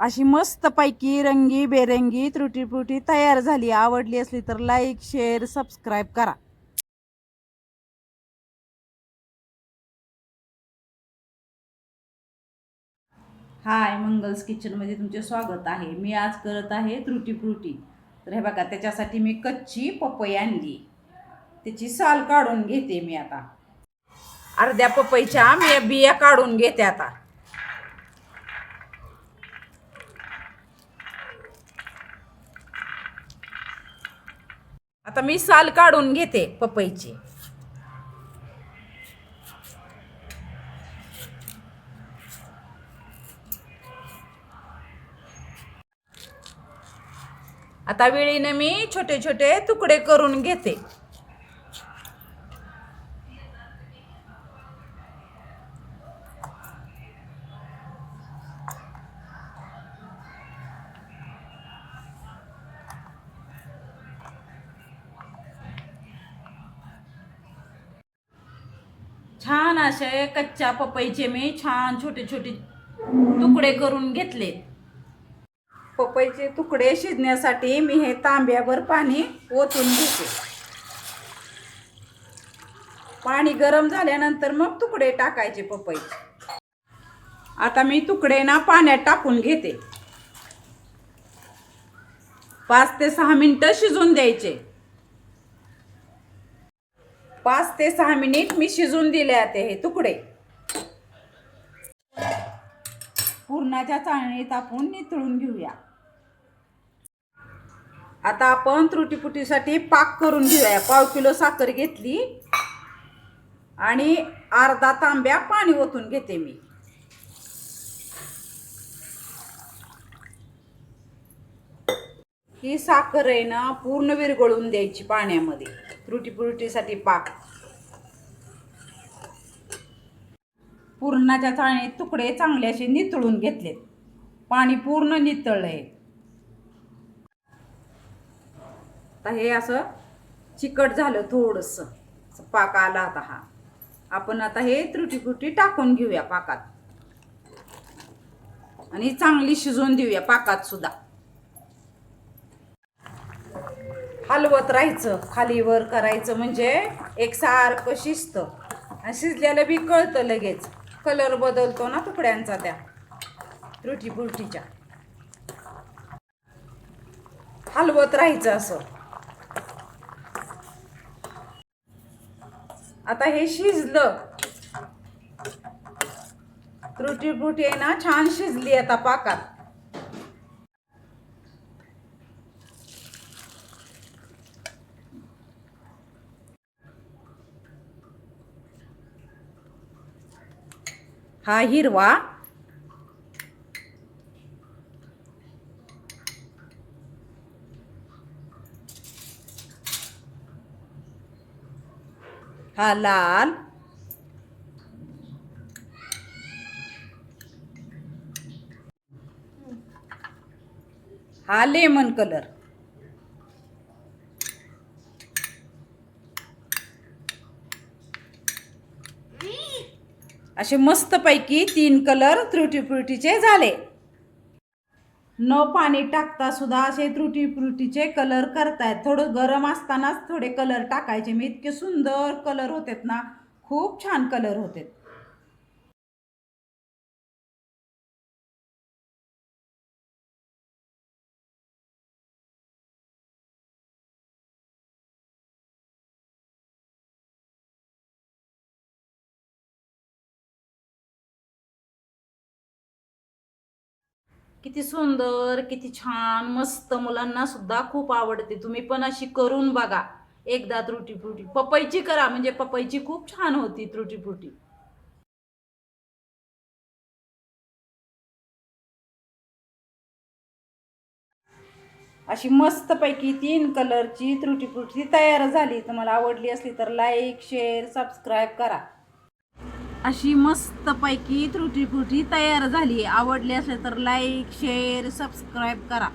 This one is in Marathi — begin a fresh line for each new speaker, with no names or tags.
अशी मस्तपैकी रंगी बेरंगी त्रुटीपुटी तयार झाली. आवडली असली तर लाईक शेअर सबस्क्राईब करा. हाय मंगल्स किचनमध्ये तुमचे स्वागत आहे. मी आज करत आहे त्रुटीप्रुटी तर हे बघा त्याच्यासाठी मी कच्ची पपई आणली. त्याची साल काढून घेते मी आता. अर्ध्या पपईच्या मी बिया काढून घेते आता. आता मी साल काढून घेते पपईची. आता वेळीने मी छोटे छोटे तुकडे करून घेते. छान असे कच्च्या पपईचे मी छान छोटे छोटे तुकडे करून घेतले. पपईचे तुकडे शिजण्यासाठी मी हे तांब्यावर पाणी ओतून घेते. पाणी गरम झाल्यानंतर मग तुकडे टाकायचे पपईचे आता मी तुकडे ना पाण्यात टाकून घेते. पाच ते सहा मिनटं शिजून द्यायचे. पाच ते सहा मिनिट मी शिजून दिले आहे हे तुकडे. पुरणाच्या चाळणीत आपण नितळून घेऊया. आता आपण त्रुटीपुटीसाठी पाक करून घेऊया. पाव किलो साखर घेतली आणि अर्धा तांब्या पाणी ओतून घेते मी. ही साखर आहे ना पूर्ण विरघळून द्यायची पाण्यामध्ये. त्रुटी पुरुटीसाठी पाक. पुरणाच्या चाळणीत तुकडे चांगले असे नितळून घेतलेत. पाणी पूर्ण नितळलं आहे आता हे असं चिकट झालं थोडंसं. पाक आला आता हा. आपण आता हे त्रुटीकुटी टाकून घेऊया पाकात. आणि चांगली शिजवून देऊया पाकात सुद्धा. हलवत राहायचं खालीवर करायचं म्हणजे एक सारखं शिजतं. आणि शिजल्याला बी कळतं लगेच. कलर बदलतो ना तुकड्यांचा त्या. त्रुटी पुरटीच्या हलवत राहायचं असं. आता हे शिजलं. त्रुटी फुटी आहे ना छान शिजली आता पाकात. हा हिरवा. हा लाल. हा लेमन कलर. असे मस्तपैकी तीन कलर त्रुटीप्रुटीचे झाले. न पाणी टाकता सुद्धा असे त्रुटीप्रुटीचे कलर करतायत. थोडं गरम असतानाच थोडे कलर टाकायचे. मी इतके सुंदर कलर होतेत ना खूप छान कलर होते किती सुंदर किती छान मस्त मुलांना सुद्धा खूप आवडते. तुम्ही पण अशी करून बघा. एकदा त्रुटी फ्रुटी पपईची करा म्हणजे पपईची खूप छान होती त्रुटी फ्रुटी अशी मस्तपैकी तीन कलरची त्रुटी फ्रुटी तयार झाली. तुम्हाला आवडली असली तर लाईक शेअर सबस्क्राईब करा. अशी मस्तपैकी त्रुटीपुटी तयार झाली. आवडली असेल तर लाईक शेअर सबस्क्राईब करा.